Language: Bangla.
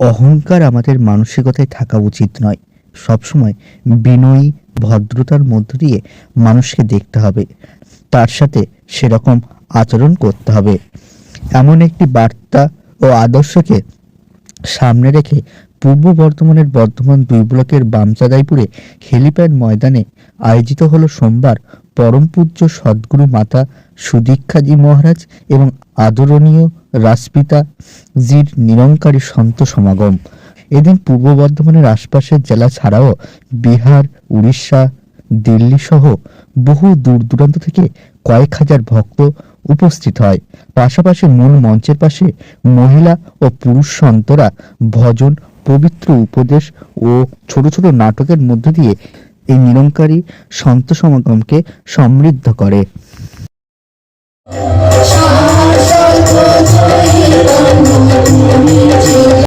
অহংকার আমাদের মানসিকতায় থাকা উচিত নয়। সবসময় বিনয়ী, ভদ্রতার মধ্য দিয়ে মানুষকে দেখতে হবে। তার সাথে সেরকম আচরণ করতে হবে। এমন একটি বার্তা ও আদর্শকে সামনে রেখে পূর্ব বর্ধমানের বর্ধমান দুই ব্লকের বামচাঁদাইপুরে হেলিপ্যাড ময়দানে আয়োজিত হলো সোমবার পরম পূজ্য সদ্গুরু মাতা সুদীক্ষাজি মহারাজ এবং আদরণীয় রাসপিতা জির নিরঙ্কারী সন্ত সমাগম। এদিন পূর্ব বর্ধমানের আশপাশের জেলা ছাড়াও বিহার, উড়িষ্যা, দিল্লি সহ বহু দূর দূরান্ত থেকে কয়েক হাজার ভক্ত উপস্থিত হয়। পাশাপাশি মূল মঞ্চের পাশে মহিলা ও পুরুষ সন্তরা ভজন, পবিত্র উপদেশ ও ছোট ছোট নাটকের মধ্য দিয়ে এই নিরঙ্কারী সন্ত সমাগমকে সমৃদ্ধ করে।